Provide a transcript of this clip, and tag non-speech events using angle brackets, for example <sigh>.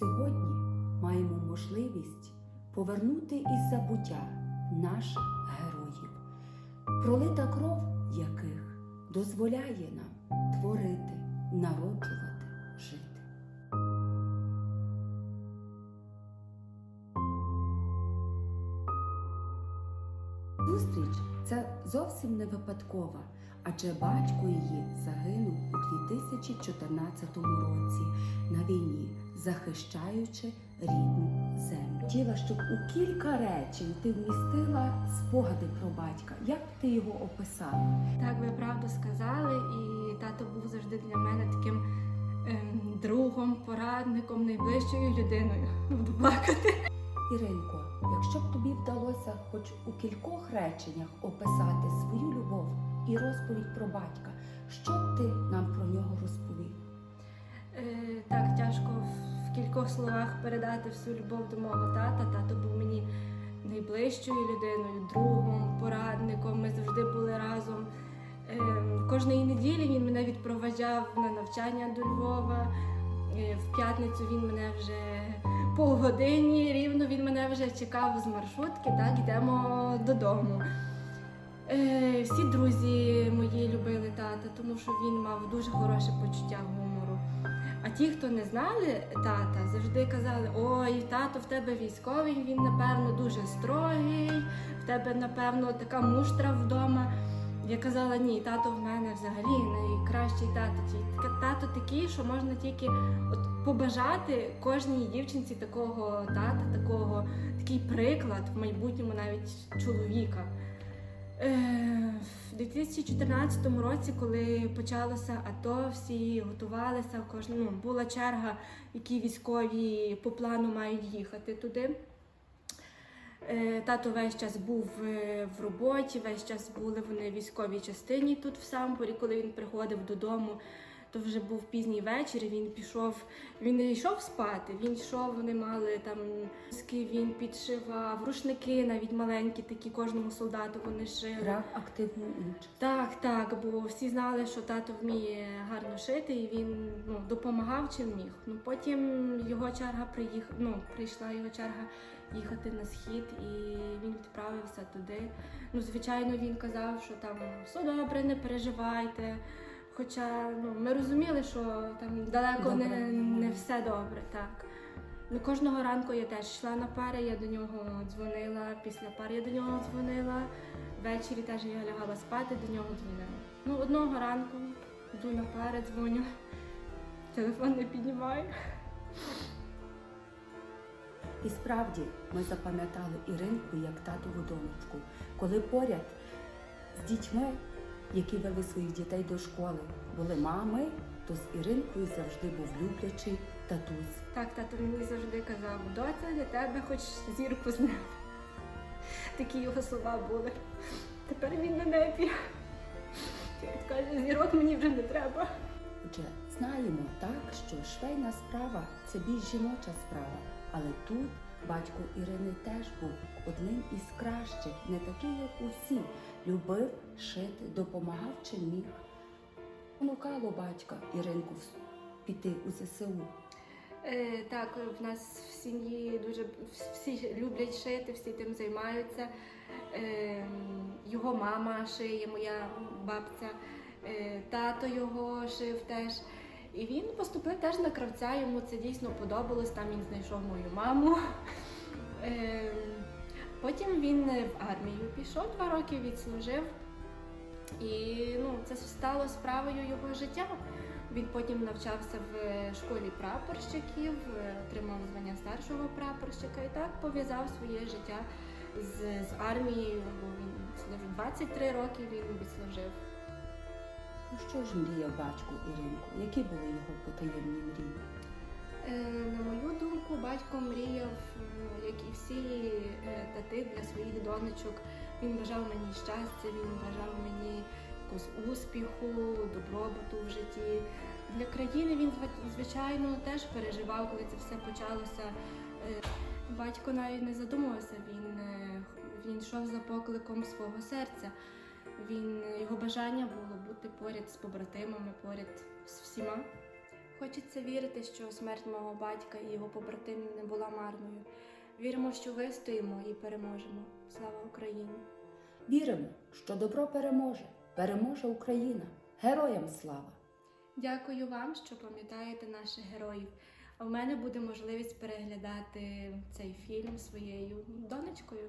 Сьогодні маємо можливість повернути із забуття наших героїв, пролита кров яких дозволяє нам творити, народжувати, жити. Зустріч це зовсім не випадкова, адже батько її загинув у 2014 році на війні, захищаючи рідну землю. Хотіла, щоб у кілька речень ти вмістила спогади про батька. Як ти його описала? Так, ви правду сказали, і тато був завжди для мене таким ем, другом, порадником, найближчою людиною. Буду плакати. Іринко, якщо б тобі вдалося хоч у кількох реченнях описати свою любов і розповідь про батька, що б ти нам про нього розповів? Е, так, тяжко в кількох словах передати всю любов до мого тата. Тато був мені найближчою людиною, другом, порадником. Ми завжди були разом. Е, кожної неділі він мене відпроваджав на навчання до Львова. Е, в п'ятницю він мене вже по годині рівно він мене вже чекав з маршрутки, так йдемо додому. Що він мав дуже хороше почуття гумору. А ті, хто не знали тата, завжди казали: ой, тато в тебе військовий, він напевно дуже строгий, в тебе, напевно, така муштра вдома. Я казала, ні, тато в мене взагалі найкращий тато. Тато такий, що можна тільки от побажати кожній дівчинці такого тата, такого, такий приклад в майбутньому навіть чоловіка. Е, В 2014 році, коли почалося АТО, всі готувалися, ну, була черга, які військові по плану мають їхати туди. Е, Тато весь час був е, в роботі, весь час були вони в військовій частині тут в Самборі. Коли він приходив додому, то вже був пізній вечір. Він пішов, він не йшов спати. Він йшов, вони мали там ски, він підшивав, рушники навіть маленькі, такі кожному солдату вони шили. Брав активну участь. Так, так, бо всі знали, що тато вміє гарно шити, і він ну, допомагав чим міг. Ну потім його черга приїхала, ну, прийшла його черга їхати на схід, і він відправився туди. Ну, звичайно, він казав, що там все добре, не переживайте. Хоча ну, ми розуміли, що там далеко не, не все добре, так. Ну, кожного ранку я теж йшла на пари, я до нього дзвонила, після пари я до нього дзвонила. Ввечері теж я лягала спати, до нього дзвонила. Ну, одного ранку йду на пари, дзвоню, <laughs> телефон не піднімаю. І справді ми запам'ятали Іринку як татову донечку, коли поряд з дітьми, які вели своїх дітей до школи, були мами, то з Іринкою завжди був люблячий татусь. Так, тато мені завжди казав, доця для тебе хоч зірку з неба. Такі його слова були. Тепер він на небі. Він каже, зірок мені вже не треба. Отже, знаємо так, що швейна справа це більш жіноча справа, але тут батько Ірини теж був одним із кращих, не такий, як усі, любив шити, допомагав чим міг. Понукало батька Іринку піти у ЗСУ. Е, так, в нас в сім'ї дуже всі люблять шити, всі тим займаються. Е, його мама шиє, моя бабця, е, тато його шив теж. І він поступив теж на кравця, йому це дійсно подобалось, там він знайшов мою маму. Е, потім він в армію пішов, два роки відслужив. І ну, це стало справою його життя. Він потім навчався в школі прапорщиків, е, отримав звання старшого прапорщика і так пов'язав своє життя з, з армією. Він служив 23 роки він відслужив. Ну що ж мріяв батько Іринку? Які були його потаємні мрії? Е, На мою думку, батько мріяв, е, як і всі е, тати для своїх донечок. Він бажав мені щастя, він бажав мені якогось успіху, добробуту в житті. Для країни він звичайно теж переживав, коли це все почалося. Батько навіть не задумувався, він, він йшов за покликом свого серця. Він його бажання було бути поряд з побратимами, поряд з всіма. Хочеться вірити, що смерть мого батька і його побратимів не була марною. Віримо, що вистоїмо і переможемо. Слава Україні! Віримо, що добро переможе, переможе Україна. Героям слава! Дякую вам, що пам'ятаєте наших героїв. А в мене буде можливість переглядати цей фільм своєю донечкою.